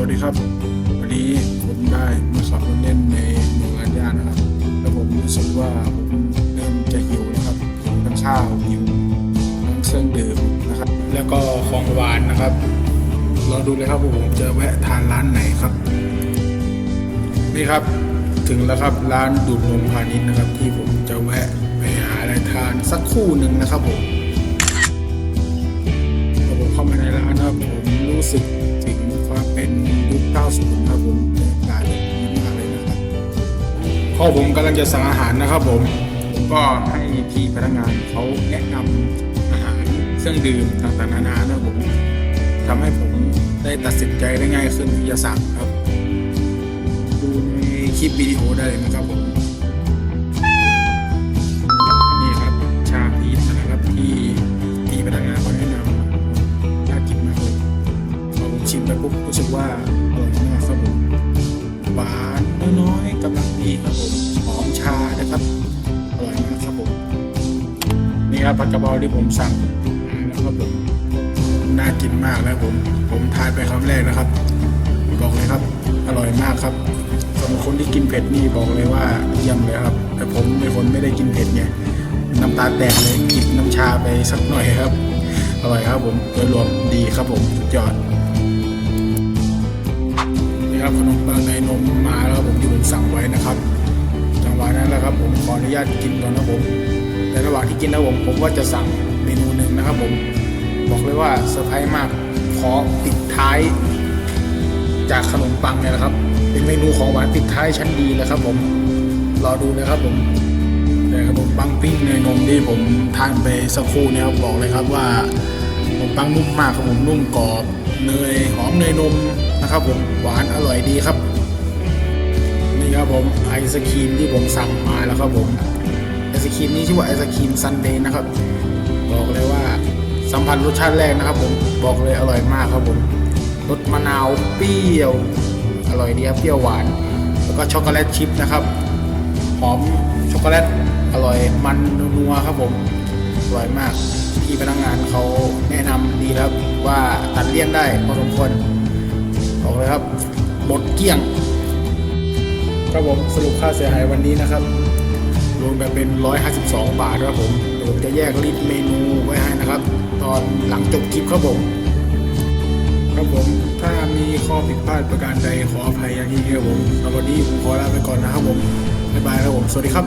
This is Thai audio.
สวัสดีครับ วันนี้ผมได้มาขับรถเล่นในเมืองลาดย่านะครับ แล้วผมรู้สึกว่าผมเริ่มจะหิวนะครับหิวทั้งข้าวหิวทั้งเครื่องดื่มนะครับ แล้วก็ของหวานนะครับรอดูเลยครับว่าผมจะแวะทานร้านไหนครับ นี่ครับถึงแล้วครับร้านดูดนมพาณิชย์นะครับ ที่ผมจะแวะไปหาอะไรทานสักคู่หนึ่งนะครับผมพอผมเข้ามาในร้านนะครับผมรู้สึก พ่อผมกำลังจะสั่งอาหารนะครับผม ก็ให้พี่พนักงานเขาแนะนำอาหารเครื่องดื่มต่างๆนานานะครับผมทำให้ผมได้ตัดสินใจได้ง่ายขึ้นที่จะสั่งครับ ดูในคลิปวิดีโอได้เลยนะครับผมนี่ครับชาพีชนะครับที่ที่พนักงานเขาแนะนำน่ากินมากเลยพอผมชิมไปปุ๊บรู้สึกว่าอร่อยมากครับผมหวานน้อย ๆกำลังดีครับผมหอมชานะครับอร่อยมากครับผมนี่ครับผัดกะเพราที่ผมสั่งมาแล้วครับผมน่ากินมากแล้วผมผมทานไปคำแรกนะครับบอกเลยครับ อร่อยมากครับสำหรับคนที่กินเผ็ดนี่บอกเลยว่าเยี่ยมเลยครับ แต่ผมเป็นคนไม่ได้กินเผ็ดไงน้ำตาแตกเลยกินน้ำชาไปสักหน่อยครับอร่อยครับผมโดยรวมดีครับผมสุดยอด นี่ครับขนมปังในนมมาแล้วผมที่ผมสั่งไว้นะครับจังหวะนั้นแหละครับผมขออนุญาตกินก่อนนะผมแต่ระหว่างที่กินนะผมผมว่าจะสั่งเมนูหนึ่งนะครับ ผมบอกเลยว่าเซอร์ไพรส์มากขอปิดท้าย จากขนมปังเนี่ยนะครับ เป็นเมนูของหวานปิดท้ายชั้นดีเลยครับ ผมรอดูนะครับผมแต่ขนมปังปิ้งเนยนมที่ผมทานไปสักครู่เนี่ยครับบอกเลยครับว่าขนมปังนุ่มมากครับผมนุ่มกรอบเนยหอมเนยนม นะครับผมหวานอร่อยดีครับ นี่ครับผมไอศครีมที่ผมสั่งมาแล้วครับผมไอศครีมนี้ชื่อว่าไอศครีมซันเดย์นะครับ บอกเลยว่าสัมผัสรสชาติแรกนะครับ ผมบอกเลยอร่อยมากครับผมรสมะนาวเปรี้ยว อร่อยดีครับเปรี้ยวหวาน แล้วก็ช็อกโกแลตชิพนะครับหอมช็อกโกแลตอร่อยมันนัวครับผมอร่อยมากพี่พนักงานเขาแนะนำดีแล้วว่าตัดเลี่ยนได้พอสมควร บอกเลยครับหมดเกลี้ยง ครับผมสรุปค่าเสียหายวันนี้นะครับ รวมกันเป็น 152 บาทครับผมเดี๋ยวผมจะแยกลิสต์เมนูไว้ให้นะครับ ตอนหลังจบคลิปครับผมครับผมถ้ามีข้อผิดพลาดประการใดขออภัยอย่างยิ่งครับผมสำหรับวันนี้ผมขอลาไปก่อนนะครับผมบ๊ายบายครับผม สวัสดีครับ